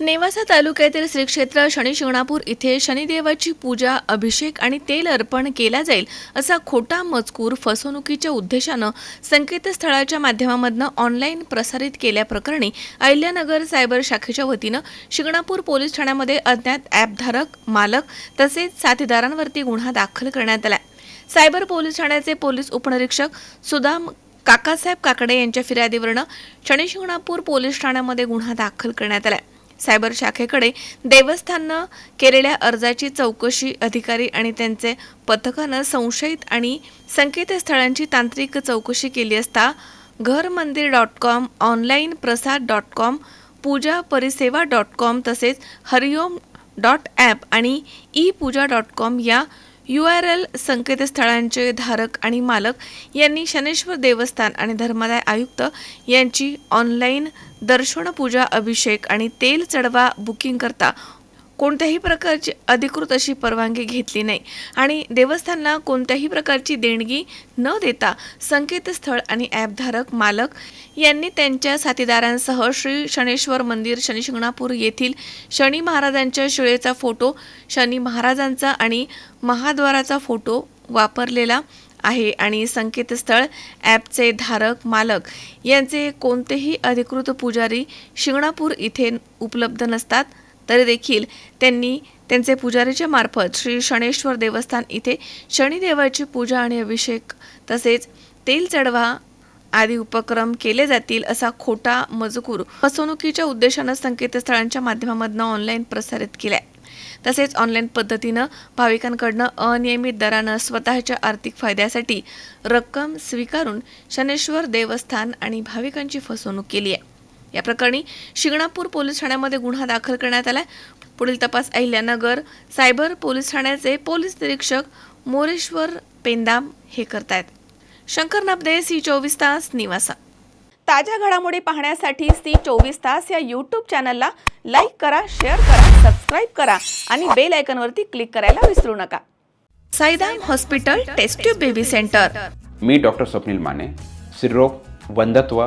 नेवासा तालुक्यातील श्री क्षेत्र शनी शिंगणापूर इथे शनिदेवाची पूजा अभिषेक आणि तेल अर्पण केला जाईल असा खोटा मजकूर फसवणुकीच्या उद्देशानं संकेतस्थळाच्या माध्यमामधनं ऑनलाईन प्रसारित केल्याप्रकरणी अहिल्यानगर सायबर शाखेच्या वतीनं शिंगणापूर पोलीस ठाण्यामध्ये अज्ञात ॲपधारक मालक तसेच साथीदारांवरती गुन्हा दाखल करण्यात आला. सायबर पोलीस ठाण्याचे पोलीस उपनिरीक्षक सुदाम काकासाहेब काकडे यांच्या फिर्यादीवरनं शनिशिंगणापूर पोलीस ठाण्यामध्ये गुन्हा दाखल करण्यात आला. सायबर शाखेकडे देवस्थाननं केलेल्या अर्जाची चौकशी अधिकारी आणि त्यांचे पथकानं संशयित आणि संकेतस्थळांची तांत्रिक चौकशी केली असता Ghar Mandir dot com online Prasad dot com Pooja Parisewa dot com तसेच हरिओम डॉट ॲप आणि ई पूजा डॉट कॉम या यू आर एल संकेतस्थळांचे धारक आणि मालक यांनी शनेश्वर देवस्थान आणि धर्मादाय आयुक्त यांची ऑनलाईन दर्शन पूजा अभिषेक आणि तेल चढवा बुकिंग करता कोणत्याही प्रकारची अधिकृत अशी परवानगी घेतली नाही. आणि देवस्थानला कोणत्याही प्रकारची देणगी न देता संकेतस्थळ आणि ॲपधारक मालक यांनी त्यांच्या साथीदारांसह श्री शनेश्वर मंदिर शनिशिंगणापूर येथील शनी महाराजांच्या शिळेचा फोटो शनी महाराजांचा आणि महाद्वाराचा फोटो वापरलेला आहे आणि संकेतस्थळ ॲपचे धारक मालक यांचे कोणतेही अधिकृत पुजारी शिंगणापूर इथे उपलब्ध नसतात. तरी देखील त्यांनी त्यांचे पुजारीच्या मार्फत श्री शनेश्वर देवस्थान इथे शनिदेवाची पूजा आणि अभिषेक तसेच तेल चढवा आदी उपक्रम केले जातील असा खोटा मजकूर फसवणुकीच्या उद्देशानं संकेतस्थळांच्या माध्यमामधनं ऑनलाईन प्रसारित केलाय. तसेच ऑनलाईन पद्धतीनं भाविकांकडनं अनियमित दरानं स्वतःच्या आर्थिक फायद्यासाठी रक्कम स्वीकारून शनेश्वर देवस्थान आणि भाविकांची फसवणूक केली आहे. या प्रकरणी शिंगणापूर पोलीस ठाण्यामध्ये गुन्हा दाखल करण्यात आलाय. पुढील तपास अहिल्यानगर सायबर पोलीस ठाण्याचे पोलीस निरीक्षक मोरेश्वर पेंदाम हे करतायत. शंकर नाबदे सी चोवीस तास निवासा. ताज्या घडामोडी पाहण्यासाठी सी चोवीस तास या यूट्यूब चॅनलला लाईक करा शेअर करा सबस्क्राईब करा आणि बेल आयकॉनवरती क्लिक करायला विसरू नका. Saidam hospital test tube baby centre मी डॉक्टर स्वप्नील माने स्त्रीरोग वंधत्व